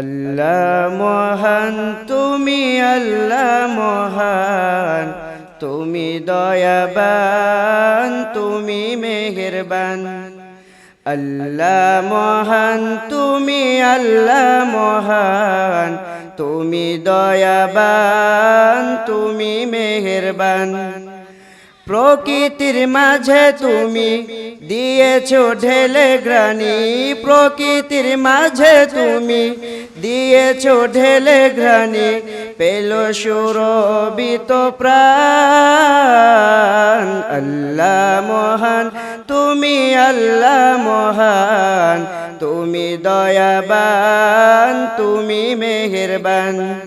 আল্লাহ মহান, তুমি আল্লাহ মহান, তুমি দয়াবান, তুমি মেহেরবান। আল্লাহ মহান, তুমি আল্লাহ মহান, তুমি দয়াবান, তুমি মেহেরবান। প্রকৃতির মাঝে তুমি দিয়েছ ঢেলে গ্রানি। প্রকৃতির মাঝে তুমি দিয়েছ ঢেলে গ্রানি। পেল সুরবিত প্রাণ। আল্লাহ মহান, তুমি আল্লাহ মহান। তুমি দয়াবান, তুমি মেহেরবান।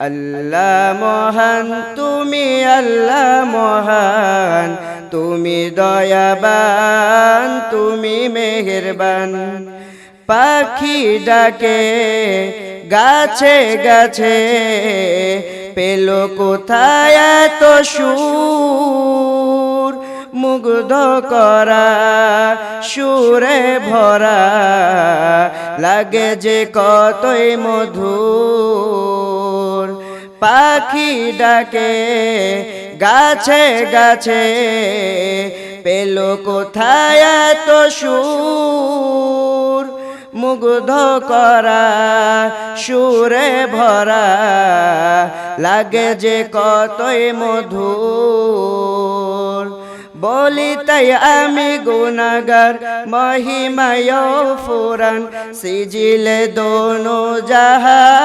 আল্লাহ মহান, তুমি আল্লাহ মহান, তুমি দয়াবান, তুমি মেহেরবান। পাখি ডাকে, গাছে গাছে, পেল কোথায় এত সুর? মুগ্ধ করা, সুরে ভরা, লাগে যে কতই মধুর। পাখি ডাকে, গাছে গাছে, পেল কোথায় এত সুর? মুগ্ধ করা, সুরে ভরা, লাগে যে কতই মধুর। বলি তাই আমি গুনাগার মহিমায় ফুরান, সিজিলে দোনো জাহান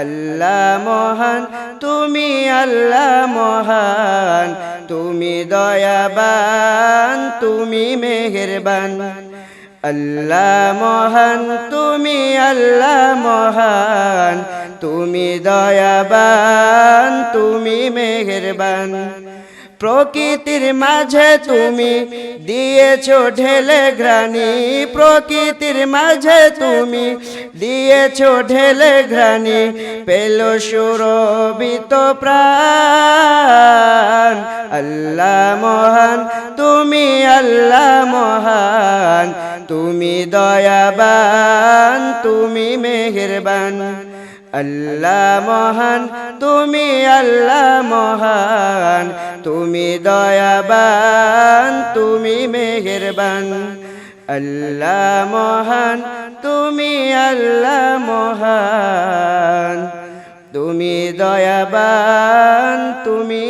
আল্লাহ মহান, তুমি আল্লাহ মহান, তুমি দয়াবান, তুমি মেহেরবান। আল্লাহ মহান, তুমি আল্লাহ মহান, তুমি দয়াবান মেহেরবান। প্রকৃতির মাঝে তুমি দিয়েছ ঢেলে গ্রানি প্রকৃতির মাঝে তুমি দিয়েছ ঢেলে গ্রানি পেল সুরবিত প্রাণ। আল্লাহ মহান, তুমি আল্লাহ মহান। তুমি দয়াবান, তুমি মেহেরবান। আল্লাহ মহান, তুমি আল্লাহ মহান, তুমি দয়াবান, তুমি মেহেরবান। আল্লাহ মহান, তুমি আল্লাহ মহান, তুমি দয়াবান, তুমি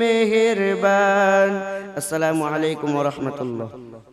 মেহেরবান। আসসালামু আলাইকুম রহমতুল্লাহ।